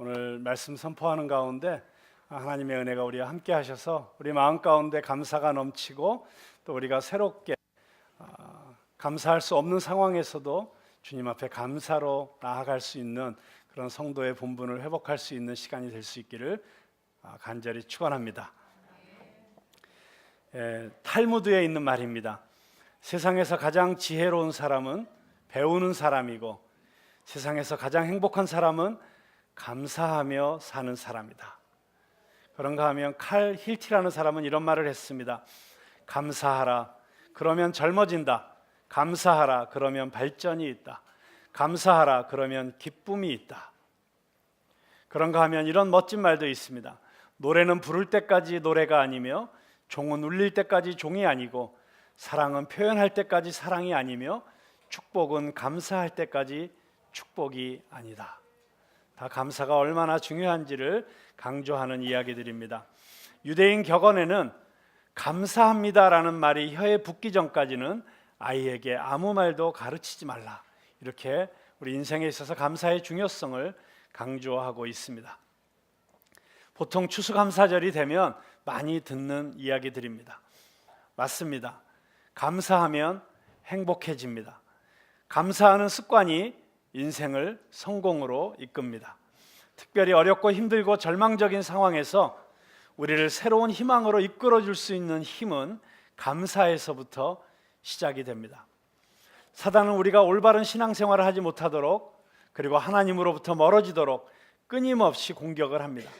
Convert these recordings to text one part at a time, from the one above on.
오늘 말씀 선포하는 가운데 하나님의 은혜가 우리와 함께 하셔서 우리 마음 가운데 감사가 넘치고 또 우리가 새롭게 아, 감사할 수 없는 상황에서도 주님 앞에 감사로 나아갈 수 있는 그런 성도의 본분을 회복할 수 있는 시간이 될 수 있기를 아, 간절히 축원합니다. 에, 탈무드에 있는 말입니다. 세상에서 가장 지혜로운 사람은 배우는 사람이고 세상에서 가장 행복한 사람은 감사하며 사는 사람이다. 그런가 하면 칼 힐티라는 사람은 이런 말을 했습니다. 감사하라. 그러면 젊어진다. 감사하라. 그러면 발전이 있다. 감사하라. 그러면 기쁨이 있다. 그런가 하면 이런 멋진 말도 있습니다. 노래는 부를 때까지 노래가 아니며 종은 울릴 때까지 종이 아니고 사랑은 표현할 때까지 사랑이 아니며 축복은 감사할 때까지 축복이 아니다. 다 감사가 얼마나 중요한지를 강조하는 이야기들입니다. 유대인 격언에는 감사합니다라는 말이 혀에 붙기 전까지는 아이에게 아무 말도 가르치지 말라. 이렇게 우리 인생에 있어서 감사의 중요성을 강조하고 있습니다. 보통 추수감사절이 되면 많이 듣는 이야기들입니다. 맞습니다. 감사하면 행복해집니다. 감사하는 습관이 인생을 성공으로 이끕니다. 특별히 어렵고 힘들고 절망적인 상황에서 우리를 새로운 희망으로 이끌어 줄 수 있는 힘은 감사에서부터 시작이 됩니다. 사단은 우리가 올바른 신앙생활을 하지 못하도록 그리고 하나님으로부터 멀어지도록 끊임없이 공격을 합니다.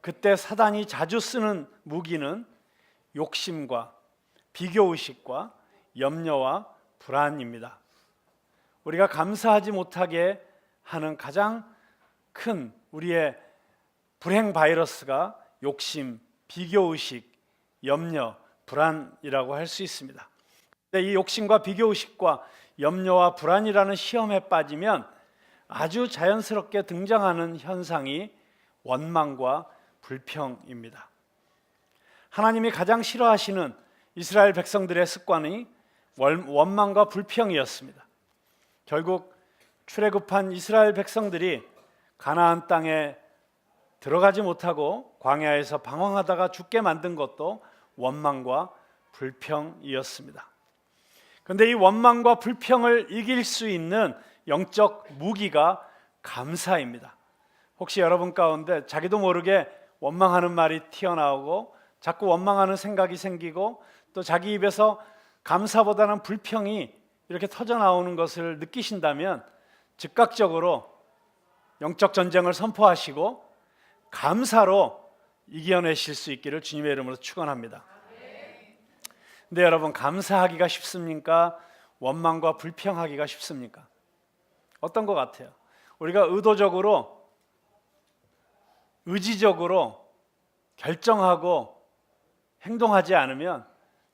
그때 사단이 자주 쓰는 무기는 욕심과 비교 의식과 염려와 불안입니다. 우리가 감사하지 못하게 하는 가장 큰 우리의 불행 바이러스가 욕심, 비교 의식, 염려, 불안이라고 할 수 있습니다. 근데 이 욕심과 비교 의식과 염려와 불안이라는 시험에 빠지면 아주 자연스럽게 등장하는 현상이 원망과 불평입니다. 하나님이 가장 싫어하시는 이스라엘 백성들의 습관이 원망과 불평이었습니다. 결국 출애굽한 이스라엘 백성들이 가나안 땅에 들어가지 못하고 광야에서 방황하다가 죽게 만든 것도 원망과 불평이었습니다. 그런데 이 원망과 불평을 이길 수 있는 영적 무기가 감사입니다. 혹시 여러분 가운데 자기도 모르게 원망하는 말이 튀어나오고 자꾸 원망하는 생각이 생기고 또 자기 입에서 감사보다는 불평이 이렇게 터져 나오는 것을 느끼신다면 즉각적으로 영적 전쟁을 선포하시고 감사로 이겨내실 수 있기를 주님의 이름으로 축원합니다. 근데 여러분 감사하기가 쉽습니까? 원망과 불평하기가 쉽습니까? 어떤 것 같아요? 우리가 의도적으로 의지적으로 결정하고 행동하지 않으면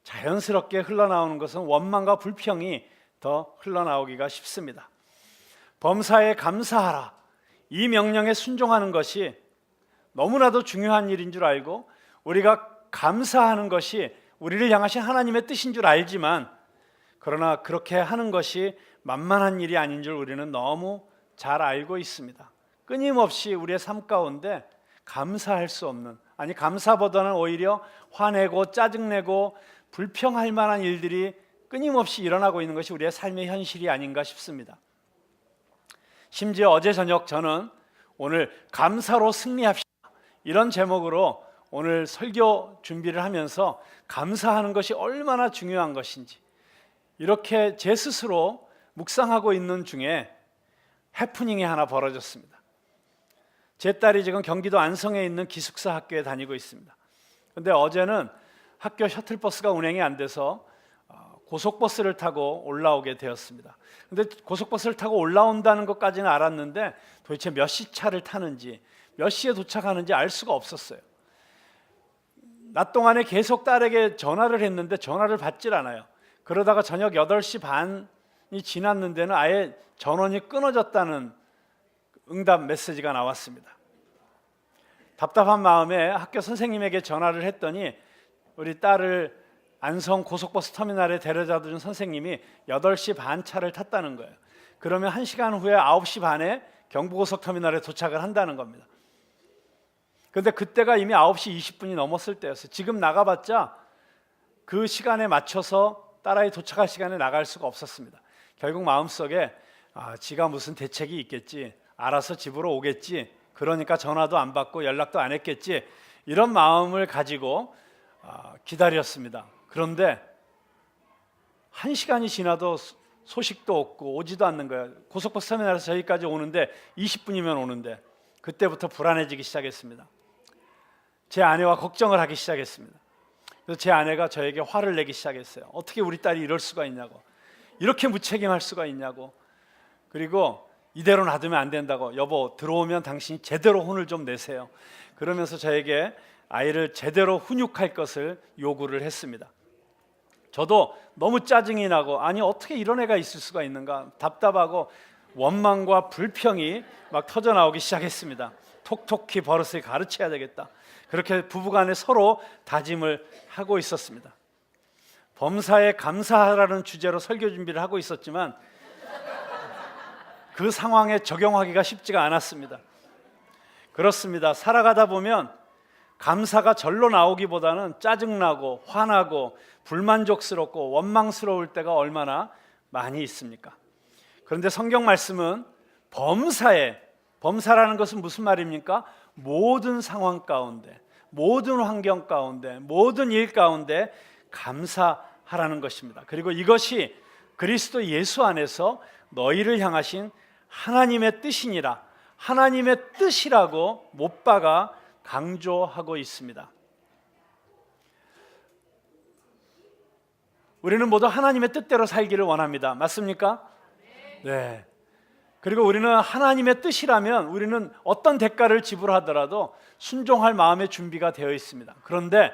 자연스럽게 흘러나오는 것은 원망과 불평이 더 흘러나오기가 쉽습니다. 범사에 감사하라. 이 명령에 순종하는 것이 너무나도 중요한 일인 줄 알고 우리가 감사하는 것이 우리를 향하신 하나님의 뜻인 줄 알지만 그러나 그렇게 하는 것이 만만한 일이 아닌 줄 우리는 너무 잘 알고 있습니다. 끊임없이 우리의 삶 가운데 감사할 수 없는 아니 감사보다는 오히려 화내고 짜증내고 불평할 만한 일들이 끊임없이 일어나고 있는 것이 우리의 삶의 현실이 아닌가 싶습니다. 심지어 어제 저녁 저는 오늘 감사로 승리합시다 이런 제목으로 오늘 설교 준비를 하면서 감사하는 것이 얼마나 중요한 것인지 이렇게 제 스스로 묵상하고 있는 중에 해프닝이 하나 벌어졌습니다. 제 딸이 지금 경기도 안성에 있는 기숙사 학교에 다니고 있습니다. 근데 어제는 학교 셔틀버스가 운행이 안 돼서 어, 고속버스를 타고 올라오게 되었습니다. 근데 고속버스를 타고 올라온다는 것까지는 알았는데 도대체 몇 시 차를 타는지 몇 시에 도착하는지 알 수가 없었어요. 낮 동안에 계속 딸에게 전화를 했는데 전화를 받질 않아요. 그러다가 저녁 8시 반이 지났는 데는 아예 전원이 끊어졌다는 응답 메시지가 나왔습니다. 답답한 마음에 학교 선생님에게 전화를 했더니 우리 딸을 안성 고속버스 터미널에 데려다 준 선생님이 8시 반 차를 탔다는 거예요. 그러면 1시간 후에 9시 반에 경부고속 터미널에 도착을 한다는 겁니다. 근데 그때가 이미 9시 20분이 넘었을 때였어요. 지금 나가봤자 그 시간에 맞춰서 딸아이 도착할 시간에 나갈 수가 없었습니다. 결국 마음속에 아, 지가 무슨 대책이 있겠지. 알아서 집으로 오겠지. 그러니까 전화도 안 받고 연락도 안 했겠지. 이런 마음을 가지고 아, 기다렸습니다. 그런데 한 시간이 지나도 소- 소식도 없고 오지도 않는 거예요. 고속버스 터미널에서 저희까지 오는데 20분이면 오는데 그때부터 불안해지기 시작했습니다. 제 아내와 걱정을 하기 시작했습니다. 그래서 제 아내가 저에게 화를 내기 시작했어요. 어떻게 우리 딸이 이럴 수가 있냐고. 이렇게 무책임할 수가 있냐고. 그리고 이대로 놔두면 안 된다고. 여보, 들어오면 당신이 제대로 혼을 좀 내세요. 그러면서 저에게 아이를 제대로 훈육할 것을 요구를 했습니다. 저도 너무 짜증이 나고 아니 어떻게 이런 애가 있을 수가 있는가 답답하고 원망과 불평이 막 터져 나오기 시작했습니다. 톡톡히 버릇을 가르쳐야 되겠다. 그렇게 부부간에 서로 다짐을 하고 있었습니다. 범사에 감사하라는 주제로 설교 준비를 하고 있었지만 그 상황에 적용하기가 쉽지가 않았습니다. 그렇습니다. 살아가다 보면 감사가 절로 나오기보다는 짜증나고 화나고 불만족스럽고 원망스러울 때가 얼마나 많이 있습니까? 그런데 성경 말씀은 범사에 범사라는 것은 무슨 말입니까? 모든 상황 가운데, 모든 환경 가운데, 모든 일 가운데 감사하라는 것입니다. 그리고 이것이 그리스도 예수 안에서 너희를 향하신 하나님의 뜻이니라. 하나님의 뜻이라고 못 박아 강조하고 있습니다. 우리는 모두 하나님의 뜻대로 살기를 원합니다. 맞습니까? 네. 그리고 우리는 하나님의 뜻이라면 우리는 어떤 대가를 지불하더라도 순종할 마음의 준비가 되어 있습니다. 그런데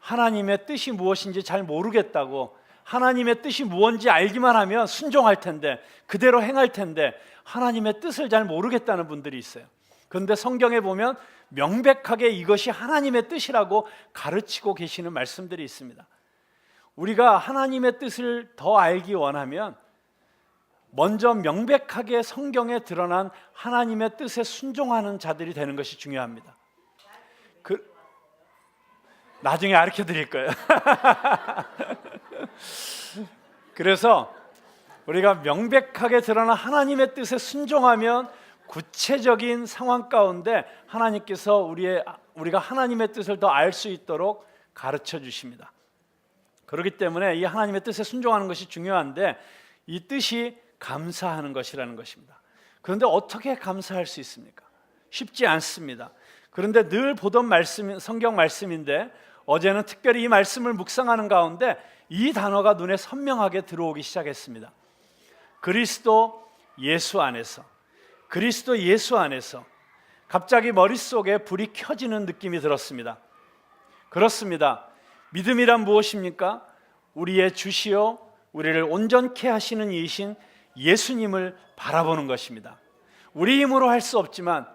하나님의 뜻이 무엇인지 잘 모르겠다고 하나님의 뜻이 무엇인지 알기만 하면 순종할 텐데 그대로 행할 텐데 하나님의 뜻을 잘 모르겠다는 분들이 있어요. 그런데 성경에 보면 명백하게 이것이 하나님의 뜻이라고 가르치고 계시는 말씀들이 있습니다. 우리가 하나님의 뜻을 더 알기 원하면 먼저 명백하게 성경에 드러난 하나님의 뜻에 순종하는 자들이 되는 것이 중요합니다. 그 나중에 가르쳐 드릴 거예요. 그래서 우리가 명백하게 드러난 하나님의 뜻에 순종하면 구체적인 상황 가운데 하나님께서 우리의 우리가 하나님의 뜻을 더 알 수 있도록 가르쳐 주십니다. 그렇기 때문에 이 하나님의 뜻에 순종하는 것이 중요한데 이 뜻이 감사하는 것이라는 것입니다. 그런데 어떻게 감사할 수 있습니까? 쉽지 않습니다. 그런데 늘 보던 말씀 성경 말씀인데 어제는 특별히 이 말씀을 묵상하는 가운데 이 단어가 눈에 선명하게 들어오기 시작했습니다. 그리스도 예수 안에서 그리스도 예수 안에서 갑자기 머릿속에 불이 켜지는 느낌이 들었습니다. 그렇습니다. 믿음이란 무엇입니까? 우리의 주시요 우리를 온전케 하시는 이이신 예수님을 바라보는 것입니다. 우리 힘으로 할 수 없지만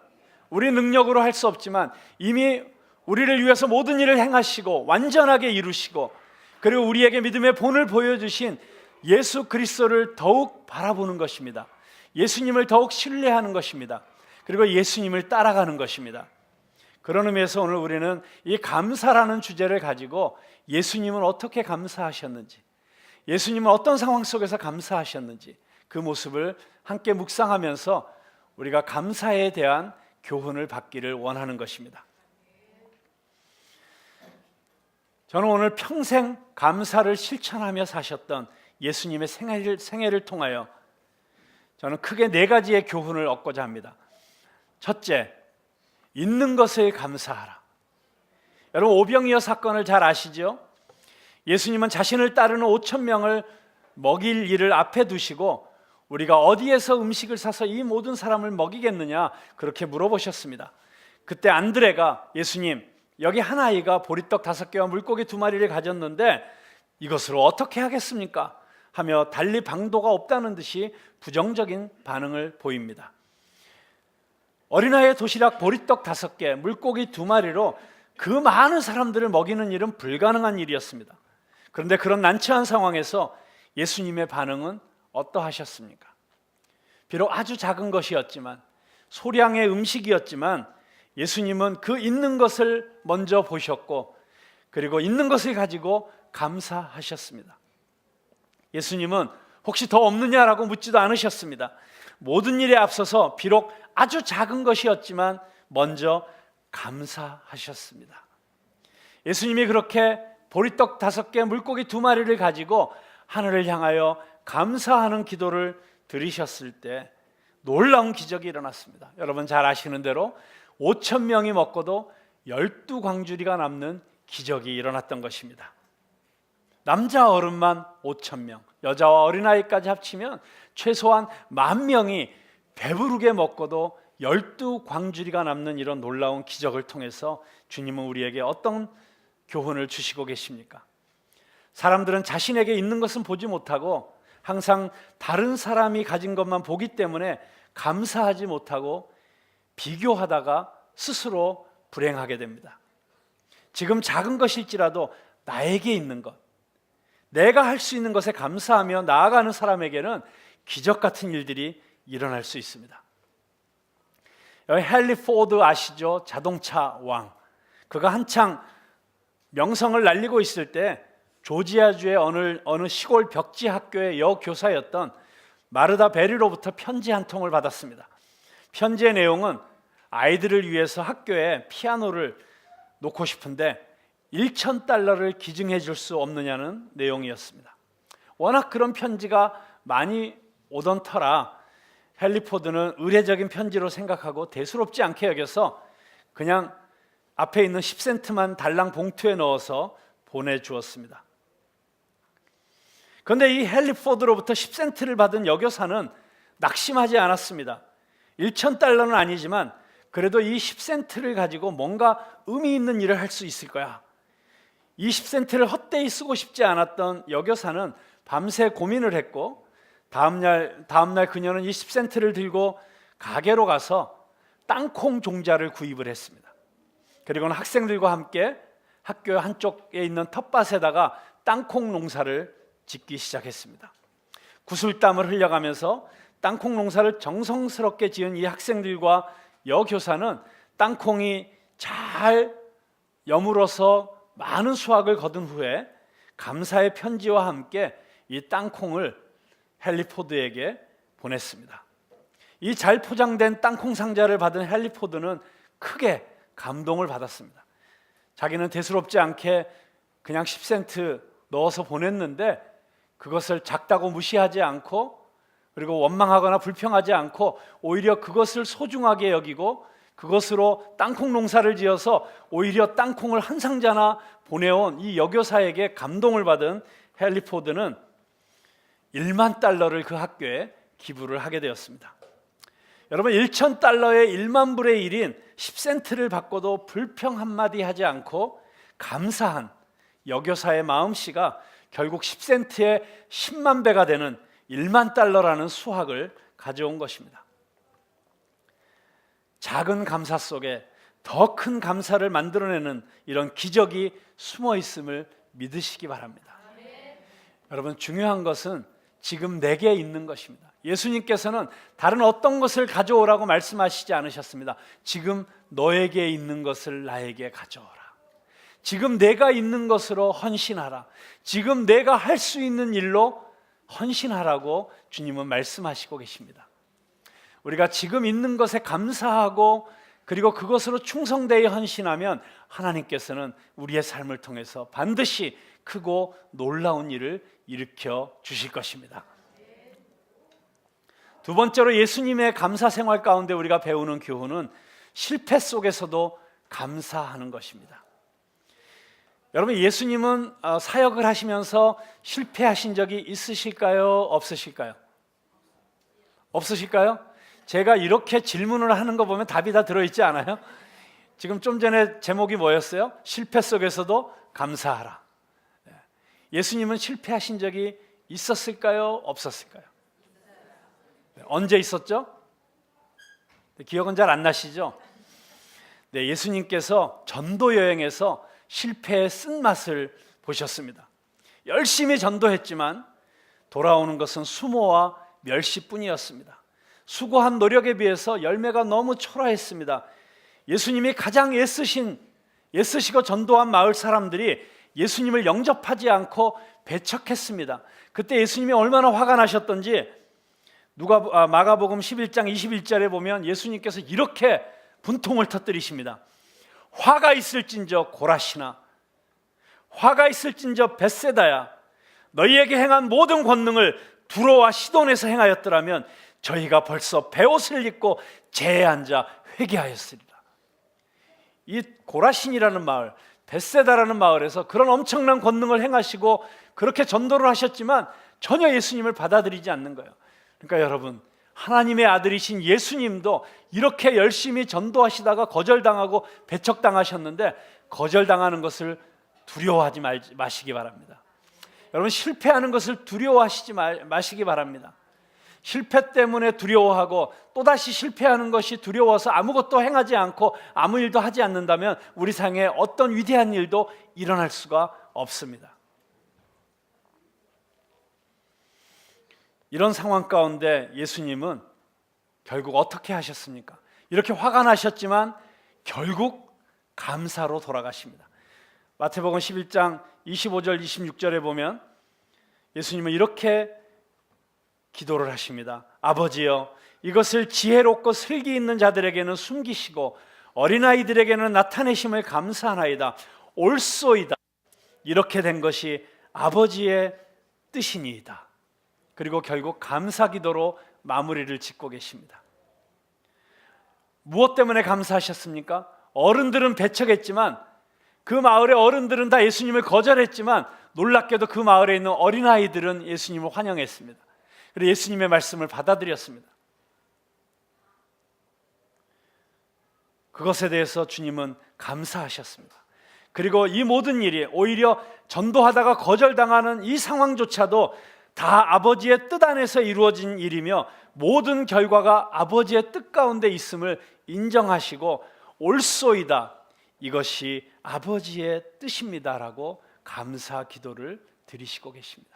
우리 능력으로 할 수 없지만 이미 우리를 위해서 모든 일을 행하시고 완전하게 이루시고 그리고 우리에게 믿음의 본을 보여주신 예수 그리스도를 더욱 바라보는 것입니다. 예수님을 더욱 신뢰하는 것입니다. 그리고 예수님을 따라가는 것입니다. 그런 의미에서 오늘 우리는 이 감사라는 주제를 가지고 예수님은 어떻게 감사하셨는지, 예수님은 어떤 상황 속에서 감사하셨는지 그 모습을 함께 묵상하면서 우리가 감사에 대한 교훈을 받기를 원하는 것입니다. 저는 오늘 평생 감사를 실천하며 사셨던 예수님의 생애를, 생애를 통하여 저는 크게 네 가지의 교훈을 얻고자 합니다. 첫째, 있는 것에 감사하라. 여러분 오병이어 사건을 잘 아시죠? 예수님은 자신을 따르는 5천 명을 먹일 일을 앞에 두시고 우리가 어디에서 음식을 사서 이 모든 사람을 먹이겠느냐 그렇게 물어보셨습니다. 그때 안드레가 예수님 여기 한 아이가 보리떡 다섯 개와 물고기 두 마리를 가졌는데 이것으로 어떻게 하겠습니까? 하며 달리 방도가 없다는 듯이 부정적인 반응을 보입니다. 어린아이의 도시락 보리떡 다섯 개, 물고기 두 마리로 그 많은 사람들을 먹이는 일은 불가능한 일이었습니다. 그런데 그런 난처한 상황에서 예수님의 반응은 어떠하셨습니까? 비록 아주 작은 것이었지만 소량의 음식이었지만 예수님은 그 있는 것을 먼저 보셨고 그리고 있는 것을 가지고 감사하셨습니다. 예수님은 혹시 더 없느냐라고 묻지도 않으셨습니다. 모든 일에 앞서서 비록 아주 작은 것이었지만 먼저 감사하셨습니다. 예수님이 그렇게 보리떡 다섯 개, 물고기 두 마리를 가지고 하늘을 향하여 감사하는 기도를 드리셨을 때 놀라운 기적이 일어났습니다. 여러분 잘 아시는 대로 5천 명이 먹고도 열두 광주리가 남는 기적이 일어났던 것입니다. 남자 어른만 5천 명, 여자와 어린아이까지 합치면 최소한 만 명이 배부르게 먹고도 열두 광주리가 남는 이런 놀라운 기적을 통해서 주님은 우리에게 어떤 교훈을 주시고 계십니까? 사람들은 자신에게 있는 것은 보지 못하고 항상 다른 사람이 가진 것만 보기 때문에 감사하지 못하고 비교하다가 스스로 불행하게 됩니다. 지금 작은 것일지라도 나에게 있는 것, 내가 할 수 있는 것에 감사하며 나아가는 사람에게는 기적 같은 일들이 일어날 수 있습니다. 여기 헨리 포드 아시죠? 자동차 왕. 그가 한창 명성을 날리고 있을 때 조지아주의 어느 어느 시골 벽지 학교의 여교사였던 마르다 베리로부터 편지 한 통을 받았습니다. 편지의 내용은 아이들을 위해서 학교에 피아노를 놓고 싶은데 1천 달러를 기증해 줄 수 없느냐는 내용이었습니다. 워낙 그런 편지가 많이 오던 터라 헨리포드는 의례적인 편지로 생각하고 대수롭지 않게 여겨서 그냥 앞에 있는 10센트만 달랑 봉투에 넣어서 보내주었습니다. 그런데 이 헨리포드로부터 10센트를 받은 여교사는 낙심하지 않았습니다. 1천 달러는 아니지만 그래도 이 10센트를 가지고 뭔가 의미 있는 일을 할 수 있을 거야. 이 10센트를 헛되이 쓰고 싶지 않았던 여교사는 밤새 고민을 했고 다음날 다음날 그녀는 이 10센트를 들고 가게로 가서 땅콩 종자를 구입을 했습니다. 그리고는 학생들과 함께 학교 한쪽에 있는 텃밭에다가 땅콩 농사를 짓기 시작했습니다. 구슬땀을 흘려가면서 땅콩 농사를 정성스럽게 지은 이 학생들과 여교사는 땅콩이 잘 여물어서 많은 수확을 거둔 후에 감사의 편지와 함께 이 땅콩을 헨리포드에게 보냈습니다. 이 잘 포장된 땅콩 상자를 받은 헨리포드는 크게 감동을 받았습니다. 자기는 대수롭지 않게 그냥 10센트 넣어서 보냈는데 그것을 작다고 무시하지 않고 그리고 원망하거나 불평하지 않고 오히려 그것을 소중하게 여기고 그것으로 땅콩 농사를 지어서 오히려 땅콩을 한 상자나 보내온 이 여교사에게 감동을 받은 헨리포드는 1만 달러를 그 학교에 기부를 하게 되었습니다. 여러분 1천 달러의 1만 불의 1인 10센트를 받고도 불평 한마디 하지 않고 감사한 여교사의 마음씨가 결국 10센트의 10만 배가 되는 1만 달러라는 수학을 가져온 것입니다. 작은 감사 속에 더 큰 감사를 만들어내는 이런 기적이 숨어 있음을 믿으시기 바랍니다. 여러분 중요한 것은 지금 내게 있는 것입니다. 예수님께서는 다른 어떤 것을 가져오라고 말씀하시지 않으셨습니다. 지금 너에게 있는 것을 나에게 가져오라. 지금 내가 있는 것으로 헌신하라. 지금 내가 할 수 있는 일로 헌신하라고 주님은 말씀하시고 계십니다. 우리가 지금 있는 것에 감사하고 그리고 그것으로 충성되어 헌신하면 하나님께서는 우리의 삶을 통해서 반드시 크고 놀라운 일을 일으켜 주실 것입니다. 두 번째로 예수님의 감사 생활 가운데 우리가 배우는 교훈은 실패 속에서도 감사하는 것입니다. 여러분 예수님은 어, 사역을 하시면서 실패하신 적이 있으실까요? 없으실까요? 없으실까요? 제가 이렇게 질문을 하는 거 보면 답이 다 들어있지 않아요? 지금 좀 전에 제목이 뭐였어요? 실패 속에서도 감사하라. 네. 예수님은 실패하신 적이 있었을까요? 없었을까요? 네, 언제 있었죠? 네, 기억은 잘 안 나시죠? 네, 예수님께서 전도 여행에서 실패의 쓴맛을 보셨습니다. 열심히 전도했지만 돌아오는 것은 수모와 멸시뿐이었습니다. 수고한 노력에 비해서 열매가 너무 초라했습니다. 예수님이 가장 애쓰신 애쓰시고 전도한 마을 사람들이 예수님을 영접하지 않고 배척했습니다. 그때 예수님이 얼마나 화가 나셨던지 누가 아, 마가복음 11장 21절에 보면 예수님께서 이렇게 분통을 터뜨리십니다. 화가 있을진저 고라시나 화가 있을진저 벳세다야 너희에게 행한 모든 권능을 두로와 시돈에서 행하였더라면 저희가 벌써 베옷을 입고 재에 앉아 회개하였으리라. 이 고라신이라는 마을, 벳세다라는 마을에서 그런 엄청난 권능을 행하시고 그렇게 전도를 하셨지만 전혀 예수님을 받아들이지 않는 거예요. 그러니까 여러분, 하나님의 아들이신 예수님도 이렇게 열심히 전도하시다가 거절당하고 배척당하셨는데 거절당하는 것을 두려워하지 말- 마시기 바랍니다. 여러분 실패하는 것을 두려워하시지 말- 마시기 바랍니다. 실패 때문에 두려워하고 또다시 실패하는 것이 두려워서 아무것도 행하지 않고 아무 일도 하지 않는다면 우리 상에 어떤 위대한 일도 일어날 수가 없습니다. 이런 상황 가운데 예수님은 결국 어떻게 하셨습니까? 이렇게 화가 나셨지만 결국 감사로 돌아가십니다. 마태복음 11장 25절 26절에 보면 예수님은 이렇게 기도를 하십니다. 아버지여 이것을 지혜롭고 슬기 있는 자들에게는 숨기시고 어린아이들에게는 나타내심을 감사하나이다. 옳소이다. 이렇게 된 것이 아버지의 뜻이니이다. 그리고 결국 감사 기도로 마무리를 짓고 계십니다. 무엇 때문에 감사하셨습니까? 어른들은 배척했지만 그 마을의 어른들은 다 예수님을 거절했지만 놀랍게도 그 마을에 있는 어린아이들은 예수님을 환영했습니다. 그리고 예수님의 말씀을 받아들였습니다. 그것에 대해서 주님은 감사하셨습니다. 그리고 이 모든 일이 오히려 전도하다가 거절당하는 이 상황조차도 다 아버지의 뜻 안에서 이루어진 일이며 모든 결과가 아버지의 뜻 가운데 있음을 인정하시고 옳소이다. 이것이 아버지의 뜻입니다라고 감사 기도를 드리시고 계십니다.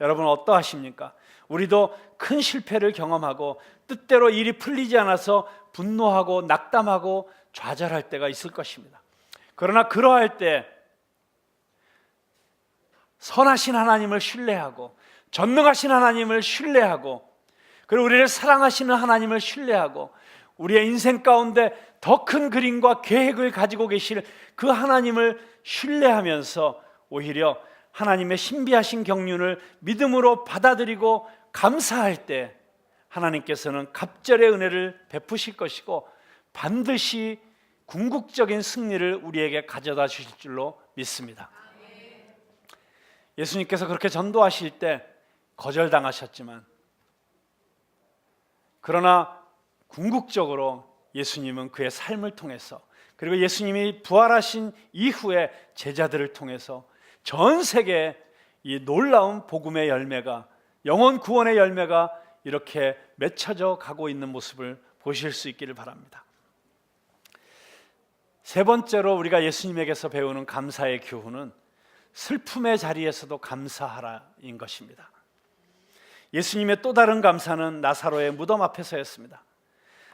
여러분 어떠하십니까? 우리도 큰 실패를 경험하고 뜻대로 일이 풀리지 않아서 분노하고 낙담하고 좌절할 때가 있을 것입니다. 그러나 그러할 때 선하신 하나님을 신뢰하고 전능하신 하나님을 신뢰하고 그리고 우리를 사랑하시는 하나님을 신뢰하고 우리의 인생 가운데 더 큰 그림과 계획을 가지고 계실 그 하나님을 신뢰하면서 오히려 하나님의 신비하신 경륜을 믿음으로 받아들이고 감사할 때 하나님께서는 갑절의 은혜를 베푸실 것이고 반드시 궁극적인 승리를 우리에게 가져다 주실 줄로 믿습니다. 예수님께서 그렇게 전도하실 때 거절당하셨지만 그러나 궁극적으로 예수님은 그의 삶을 통해서 그리고 예수님이 부활하신 이후에 제자들을 통해서 전 세계에 이 놀라운 복음의 열매가 영원 구원의 열매가 이렇게 맺혀져 가고 있는 모습을 보실 수 있기를 바랍니다. 세 번째로 우리가 예수님에게서 배우는 감사의 교훈은 슬픔의 자리에서도 감사하라인 것입니다. 예수님의 또 다른 감사는 나사로의 무덤 앞에서였습니다.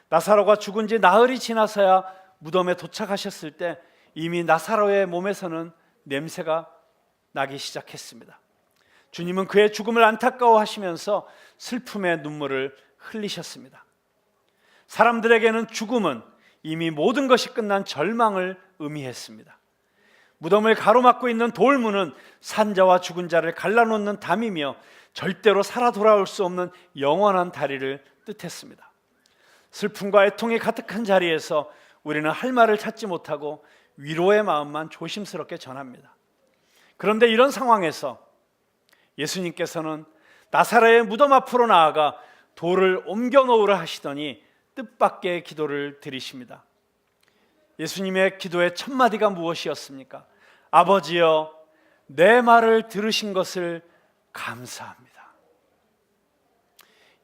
나사로가 죽은 지 나흘이 지나서야 무덤에 도착하셨을 때 이미 나사로의 몸에서는 냄새가 나기 시작했습니다. 주님은 그의 죽음을 안타까워하시면서 슬픔의 눈물을 흘리셨습니다. 사람들에게는 죽음은 이미 모든 것이 끝난 절망을 의미했습니다. 무덤을 가로막고 있는 돌문은 산자와 죽은 자를 갈라놓는 담이며 절대로 살아 돌아올 수 없는 영원한 다리를 뜻했습니다. 슬픔과 애통이 가득한 자리에서 우리는 할 말을 찾지 못하고 위로의 마음만 조심스럽게 전합니다. 그런데 이런 상황에서 예수님께서는 나사렛의 무덤 앞으로 나아가 돌을 옮겨 놓으라 하시더니 뜻밖의 기도를 드리십니다. 예수님의 기도의 첫 마디가 무엇이었습니까? 아버지여 내 말을 들으신 것을 감사합니다.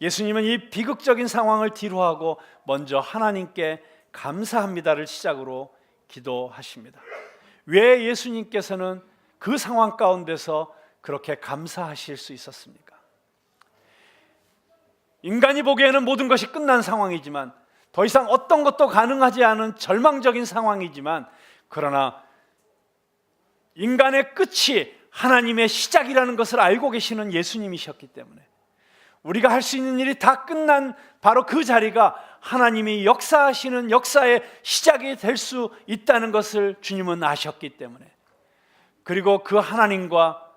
예수님은 이 비극적인 상황을 뒤로하고 먼저 하나님께 감사합니다를 시작으로 기도하십니다. 왜 예수님께서는 그 상황 가운데서 그렇게 감사하실 수 있었습니까? 인간이 보기에는 모든 것이 끝난 상황이지만 더 이상 어떤 것도 가능하지 않은 절망적인 상황이지만 그러나 인간의 끝이 하나님의 시작이라는 것을 알고 계시는 예수님이셨기 때문에 우리가 할 수 있는 일이 다 끝난 바로 그 자리가 하나님이 역사하시는 역사의 시작이 될 수 있다는 것을 주님은 아셨기 때문에 그리고 그 하나님과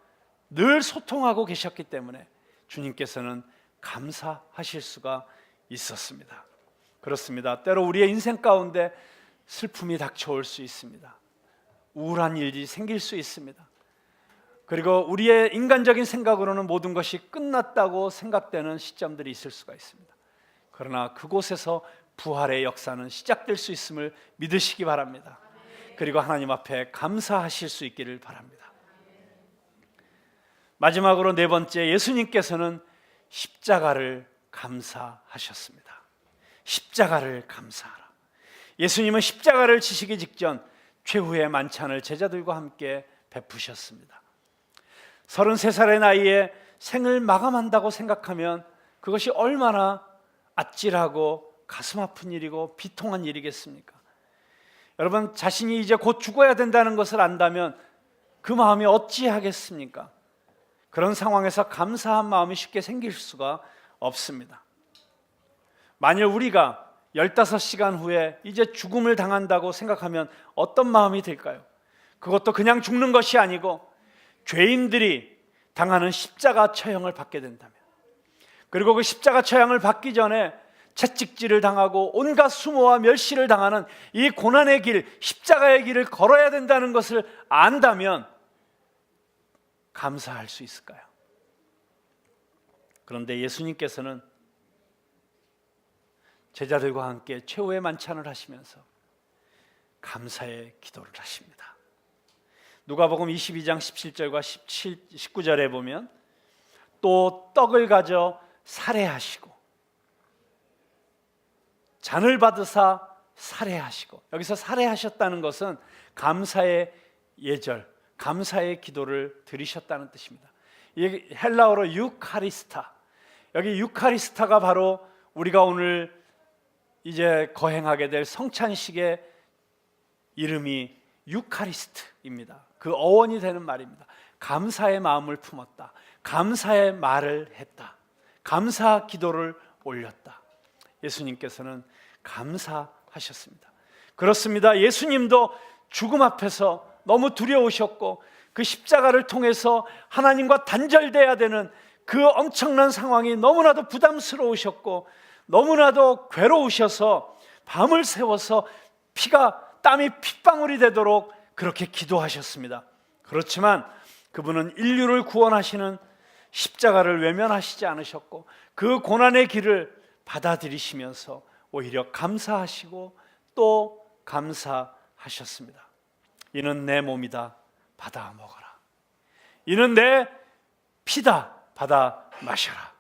늘 소통하고 계셨기 때문에 주님께서는 감사하실 수가 있었습니다. 그렇습니다. 때로 우리의 인생 가운데 슬픔이 닥쳐올 수 있습니다. 우울한 일이 생길 수 있습니다. 그리고 우리의 인간적인 생각으로는 모든 것이 끝났다고 생각되는 시점들이 있을 수가 있습니다. 그러나 그곳에서 부활의 역사는 시작될 수 있음을 믿으시기 바랍니다. 그리고 하나님 앞에 감사하실 수 있기를 바랍니다. 마지막으로 네 번째 예수님께서는 십자가를 감사하셨습니다. 십자가를 감사하라. 예수님은 십자가를 지시기 직전 최후의 만찬을 제자들과 함께 베푸셨습니다. 33살의 나이에 생을 마감한다고 생각하면 그것이 얼마나 아찔하고 가슴 아픈 일이고 비통한 일이겠습니까? 여러분 자신이 이제 곧 죽어야 된다는 것을 안다면 그 마음이 어찌하겠습니까? 그런 상황에서 감사한 마음이 쉽게 생길 수가 없습니다. 만일 우리가 15시간 후에 이제 죽음을 당한다고 생각하면 어떤 마음이 들까요? 그것도 그냥 죽는 것이 아니고 죄인들이 당하는 십자가 처형을 받게 된다면 그리고 그 십자가 처형을 받기 전에 채찍질을 당하고 온갖 수모와 멸시를 당하는 이 고난의 길, 십자가의 길을 걸어야 된다는 것을 안다면 감사할 수 있을까요? 그런데 예수님께서는 제자들과 함께 최후의 만찬을 하시면서 감사의 기도를 하십니다. 누가복음 22장 17절과 17, 19절에 보면 또 떡을 가져 살해하시고 잔을 받으사 살해하시고 여기서 살해하셨다는 것은 감사의 예절, 감사의 기도를 드리셨다는 뜻입니다. 이 헬라어로 유카리스타. 여기 유카리스타가 바로 우리가 오늘 이제 거행하게 될 성찬식의 이름이 유카리스트입니다. 그 어원이 되는 말입니다. 감사의 마음을 품었다. 감사의 말을 했다. 감사 기도를 올렸다. 예수님께서는 감사하셨습니다. 그렇습니다. 예수님도 죽음 앞에서 너무 두려우셨고 그 십자가를 통해서 하나님과 단절돼야 되는 그 엄청난 상황이 너무나도 부담스러우셨고 너무나도 괴로우셔서 밤을 새워서 피가 땀이 핏방울이 되도록 그렇게 기도하셨습니다. 그렇지만 그분은 인류를 구원하시는 십자가를 외면하시지 않으셨고 그 고난의 길을 받아들이시면서 오히려 감사하시고 또 감사하셨습니다. 이는 내 몸이다. 받아 먹어라. 이는 내 피다. 받아 마셔라.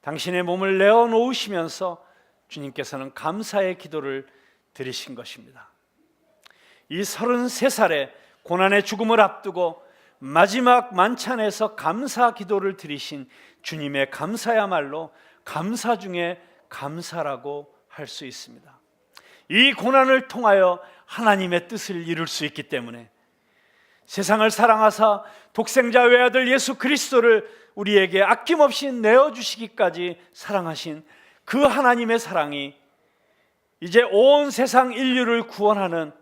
당신의 몸을 내어 놓으시면서 주님께서는 감사의 기도를 드리신 것입니다. 이 33살의 고난의 죽음을 앞두고 마지막 만찬에서 감사 기도를 드리신 주님의 감사야말로 감사 중에 감사라고 할 수 있습니다. 이 고난을 통하여 하나님의 뜻을 이룰 수 있기 때문에 세상을 사랑하사 독생자 외아들 예수 그리스도를 우리에게 아낌없이 내어 주시기까지 사랑하신 그 하나님의 사랑이 이제 온 세상 인류를 구원하는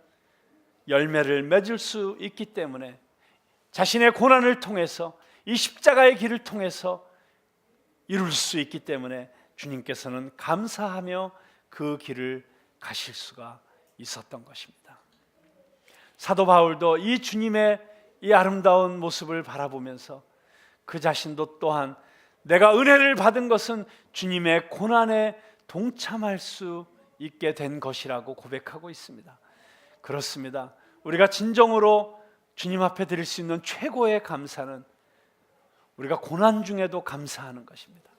열매를 맺을 수 있기 때문에 자신의 고난을 통해서 이 십자가의 길을 통해서 이룰 수 있기 때문에 주님께서는 감사하며 그 길을 가실 수가 있었던 것입니다. 사도 바울도 이 주님의 이 아름다운 모습을 바라보면서 그 자신도 또한 내가 은혜를 받은 것은 주님의 고난에 동참할 수 있게 된 것이라고 고백하고 있습니다. 그렇습니다. 우리가 진정으로 주님 앞에 드릴 수 있는 최고의 감사는 우리가 고난 중에도 감사하는 것입니다.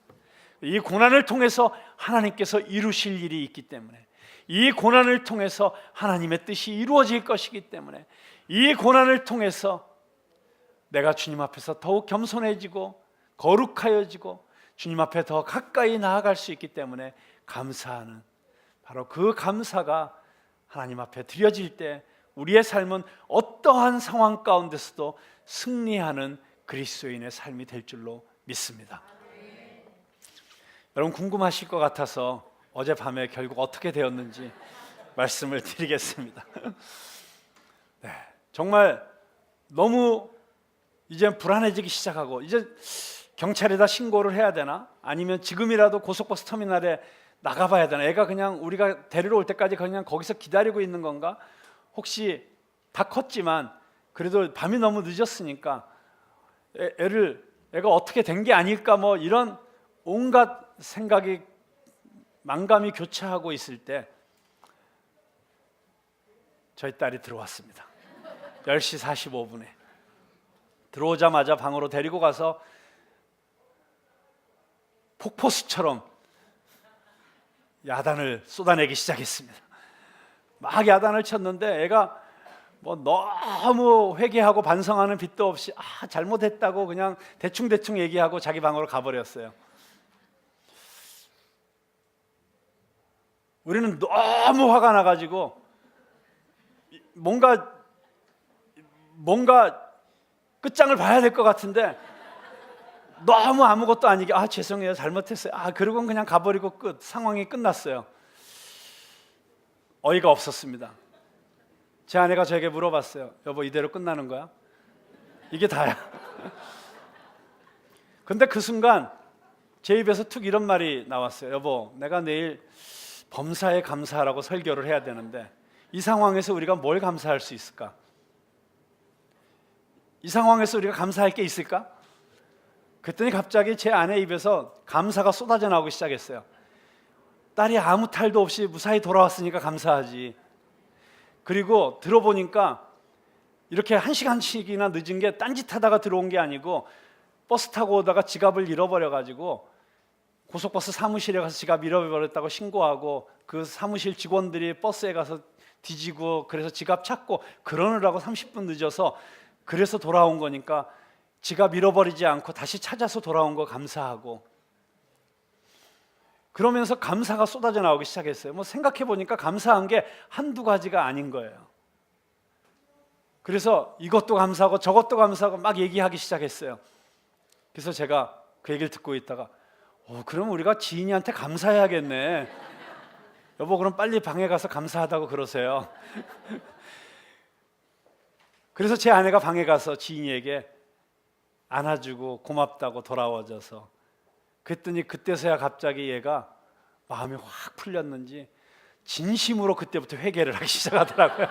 이 고난을 통해서 하나님께서 이루실 일이 있기 때문에 이 고난을 통해서 하나님의 뜻이 이루어질 것이기 때문에 이 고난을 통해서 내가 주님 앞에서 더욱 겸손해지고 거룩하여지고 주님 앞에 더 가까이 나아갈 수 있기 때문에 감사하는 바로 그 감사가 하나님 앞에 드려질 때 우리의 삶은 어떠한 상황 가운데서도 승리하는 그리스도인의 삶이 될 줄로 믿습니다. 여러분 궁금하실 것 같아서 어젯밤에 결국 어떻게 되었는지 말씀을 드리겠습니다. 네, 정말 너무 이제 불안해지기 시작하고 이제 경찰에다 신고를 해야 되나? 아니면 지금이라도 고속버스 터미널에 나가봐야 되나? 애가 그냥 우리가 데리러 올 때까지 그냥 거기서 기다리고 있는 건가? 혹시 다 컸지만 그래도 밤이 너무 늦었으니까 애, 애를 애가 어떻게 된 게 아닐까 뭐 이런 온갖 생각이 망감이 교차하고 있을 때 저희 딸이 들어왔습니다. 10시 45분에 들어오자마자 방으로 데리고 가서 폭포수처럼 야단을 쏟아내기 시작했습니다. 막 야단을 쳤는데 애가 뭐 너무 회개하고 반성하는 빚도 없이 아 잘못했다고 그냥 대충 대충 얘기하고 자기 방으로 가버렸어요. 우리는 너무 화가 나가지고 뭔가 뭔가 끝장을 봐야 될 것 같은데 너무 아무것도 아니게 아 죄송해요. 잘못했어요. 아 그러고 그냥 가버리고 끝 상황이 끝났어요 어이가 없었습니다. 제 아내가 저에게 물어봤어요. 여보 이대로 끝나는 거야? 이게 다야. 근데 그 순간 제 입에서 툭 이런 말이 나왔어요. 여보 내가 내일 범사에 감사하라고 설교를 해야 되는데 이 상황에서 우리가 뭘 감사할 수 있을까? 이 상황에서 우리가 감사할 게 있을까? 그랬더니 갑자기 제 아내 입에서 감사가 쏟아져 나오기 시작했어요. 딸이 아무 탈도 없이 무사히 돌아왔으니까 감사하지. 그리고 들어보니까 이렇게 한 시간씩이나 늦은 게 딴짓하다가 들어온 게 아니고 버스 타고 오다가 지갑을 잃어버려 가지고 고속버스 사무실에 가서 지갑 잃어버렸다고 신고하고 그 사무실 직원들이 버스에 가서 뒤지고 그래서 지갑 찾고 그러느라고 30분 늦어서 그래서 돌아온 거니까 지갑 잃어버리지 않고 다시 찾아서 돌아온 거 감사하고 그러면서 감사가 쏟아져 나오기 시작했어요. 뭐 생각해 보니까 감사한 게 한두 가지가 아닌 거예요. 그래서 이것도 감사하고 저것도 감사하고 막 얘기하기 시작했어요. 그래서 제가 그 얘기를 듣고 있다가 어, 그럼 우리가 지인이한테 감사해야겠네. 여보 그럼 빨리 방에 가서 감사하다고 그러세요. 그래서 제 아내가 방에 가서 지인에게 안아주고 고맙다고 돌아와줘서 그랬더니 그때서야 갑자기 얘가 마음이 확 풀렸는지 진심으로 그때부터 회개를 하기 시작하더라고요.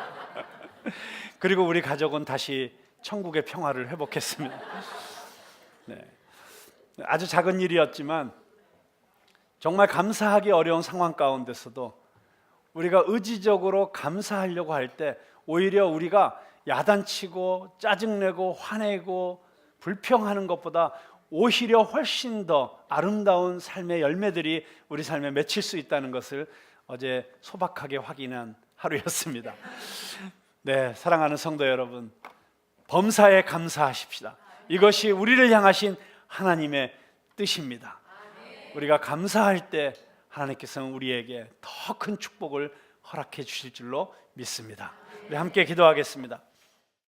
그리고 우리 가족은 다시 천국의 평화를 회복했습니다. 네. 아주 작은 일이었지만 정말 감사하기 어려운 상황 가운데서도 우리가 의지적으로 감사하려고 할 때 오히려 우리가 야단치고 짜증내고 화내고 불평하는 것보다 오히려 훨씬 더 아름다운 삶의 열매들이 우리 삶에 맺힐 수 있다는 것을 어제 소박하게 확인한 하루였습니다. 네, 사랑하는 성도 여러분, 범사에 감사하십시다. 이것이 우리를 향하신 하나님의 뜻입니다. 우리가 감사할 때 하나님께서는 우리에게 더 큰 축복을 허락해 주실 줄로 믿습니다. 우리 함께 기도하겠습니다.